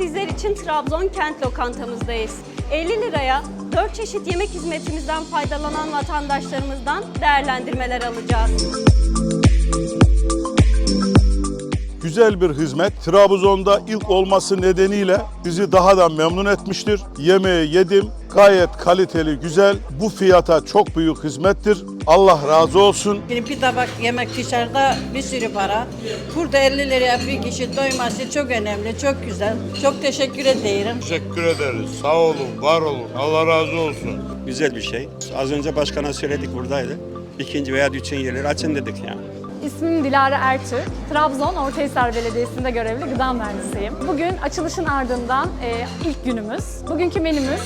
sizler için Trabzon Kent Lokantamızdayız. 50 liraya 4 çeşit yemek hizmetimizden faydalanan vatandaşlarımızdan değerlendirmeler alacağız. Güzel bir hizmet. Trabzon'da ilk olması nedeniyle bizi daha da memnun etmiştir. Yemeği yedim. Gayet kaliteli, güzel. Bu fiyata çok büyük hizmettir. Allah razı olsun. Şimdi bir tabak yemek dışarıda bir sürü para. Burada 50 liraya bir kişi doyması çok önemli, çok güzel. Çok teşekkür ederim. Teşekkür ederiz. Sağ olun, var olun. Allah razı olsun. güzel bir şey. Az önce başkana söyledik buradaydı. İkinci veya üçüncü yerleri açın dedik yani. İsmim Dilara Ertürk. Trabzon Ortahisar Belediyesi'nde görevli gıda mühendisiyim. Bugün açılışın ardından e, ilk günümüz. Bugünkü menümüz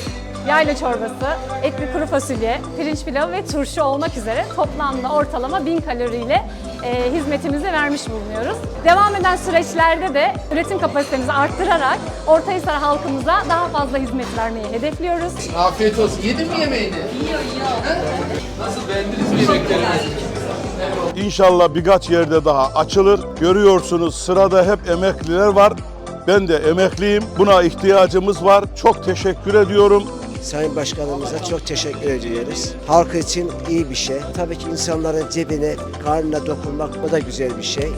yayla çorbası, etli kuru fasulye, pirinç pilavı ve turşu olmak üzere toplamda ortalama 1000 kaloriyle e, hizmetimizi vermiş bulunuyoruz. Devam eden süreçlerde de üretim kapasitemizi arttırarak Ortahisar halkımıza daha fazla hizmet vermeyi hedefliyoruz. Afiyet olsun. Yedin mi yemeğini? Yiyor, yiyor. Nasıl beğendiniz mi yemeklerimizi? İnşallah birkaç yerde daha açılır. Görüyorsunuz sırada hep emekliler var. Ben de emekliyim. Buna ihtiyacımız var. Çok teşekkür ediyorum. Sayın Başkanımıza çok teşekkür ediyoruz. Halk için iyi bir şey. Tabii ki insanların cebine, karnına dokunmak o da güzel bir şey.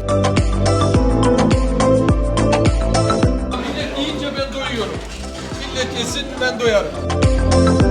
Millet yiyince ben doyuyorum. Millet yesin ben doyarım.